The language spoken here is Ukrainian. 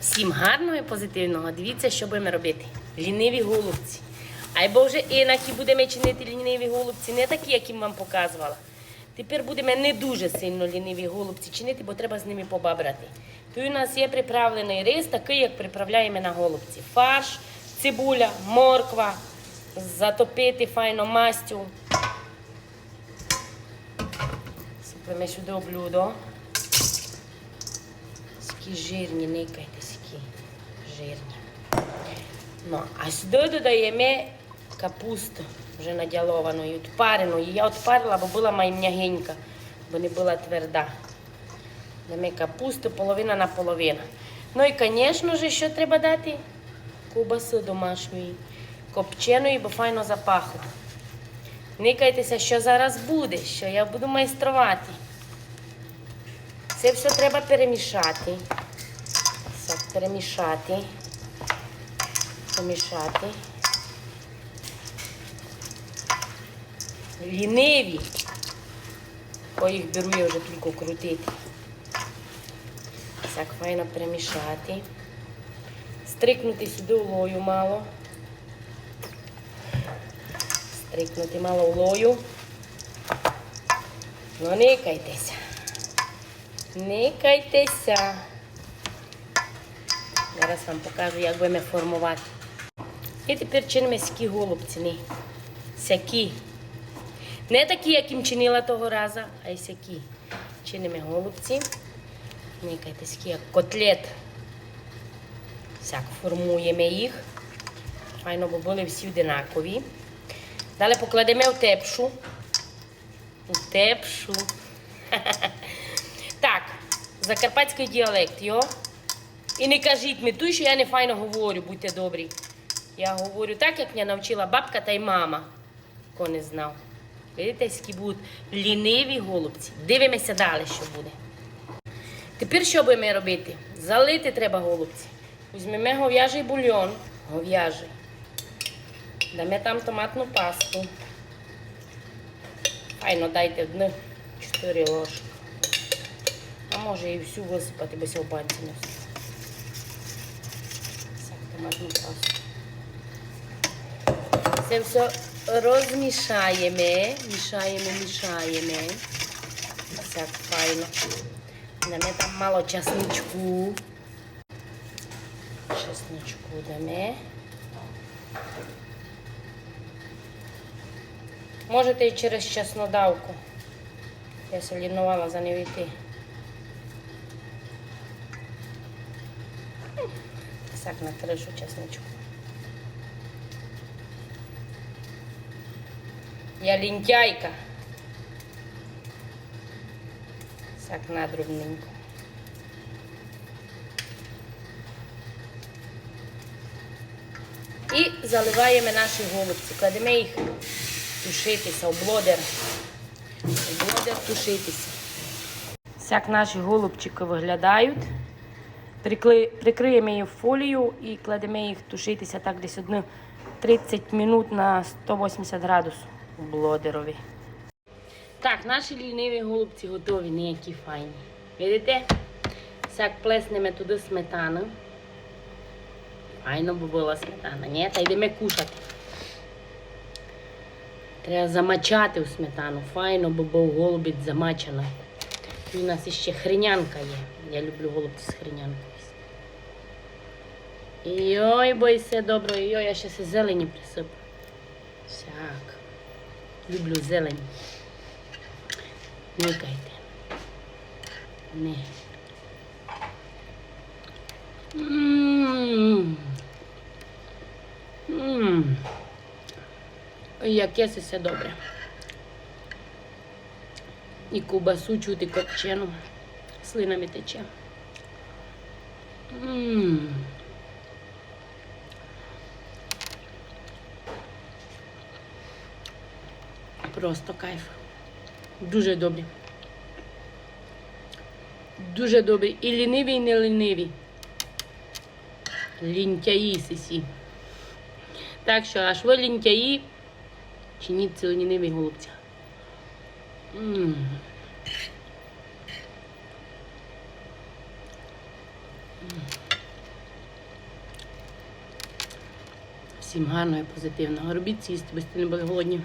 Всім гарного і позитивного. Дивіться, що будемо робити. Ліниві голубці. Або вже інакі будемо чинити ліниві голубці, не такі, які вам показувала. Тепер будемо не дуже сильно ліниві голубці чинити, бо треба з ними побабрати. Тут у нас є приправлений рис, такий, як приправляємо на голубці. Фарш, цибуля, морква, затопити файно мастю. Сипемо сюди в блюдо. Такі жирні, никайте, такі жирні. Ну, а сюди додаємо капусту вже надяловану і відпарену. Я відпарила, бо була м'ягенька, бо не була тверда. Дамо капусту, половина на половину. Ну і, звісно ж, що треба дати? Кубаси домашньої, копченої, бо файно запахло. Никайтеся, що зараз буде, що я буду майструвати. Це все треба перемішати. Так, перемішати. Помішати. Ліниві. Ой, їх беру я вже тільки крутити. Так, файно перемішати. Стрикнути сюди улою мало. Стрикнути мало улою. Ну, никайтеся. Никайтеся. Зараз вам покажу, як будемо формувати. І тепер чинимо сякі голубці. Сякі. Не такі, яким чинила того разу, а й сякі. Чинимо голубці. Никайте сякі, як котлет. Сяк формуємо їх. Файно, бо були всі одинакові. Далі покладемо в тепшу. У тепшу. Так, закарпатський діалект, йо. І не кажіть мені, ту, що я не файно говорю, будьте добрі. Я говорю так, як мене навчила бабка та й мама, хто не знав. Видите, які будуть ліниві голубці. Дивимося далі, що буде. Тепер що будемо робити? Залити треба голубці. Візьмемо гов'яжий бульйон, гов'яжий. Дамо там томатну пасту. Файно дайте одне 4 ложки. Може і всю висипати, бо все. Томатну пасту. Це все розмішаємо, мішаємо, мішаємо. Так, файно. Дамо там мало часничку. Чесничку дамо. Можете і через чеснодавку. Я се лінувала за не йти. Так на кришу чесничку. Я лінтяйка. На дрібненько. І заливаємо наші голубці. Кладемо їх тушитися у блодер. У блодер тушитися. Як наші голубчики виглядають. Прикриємо їх фолію і кладемо їх тушитися так десь одну 30 минут на 180 градусів у блодерові. Так, наші ліниві голубці готові, ніякі файні. Видите? Сяк плеснемо туди сметану. Файно би була сметана, ні? Та йдемо кушати. Треба замачати у сметану. Файно би був голубець замачаний. І у нас ще хринянка є. Я люблю голубці з хринянкою. Joj, boji se dobro, joj, ja še se zelenje prisup. Však, ljublju zelenji. Nekajte. Ne. Mmm. Mmm. Ja kese se dobre. I kubasu čuti kopčenu. Slina mi teče. Mmm. Просто кайф. Дуже добрі. Дуже добрі. І ліниві, і не ліниві. Лінтяї сісі. Так що, аж ви лінтяї, чиніть ліниві голубця. М. Всім гарного і позитивного. Робіть сісти, бо не були голодні.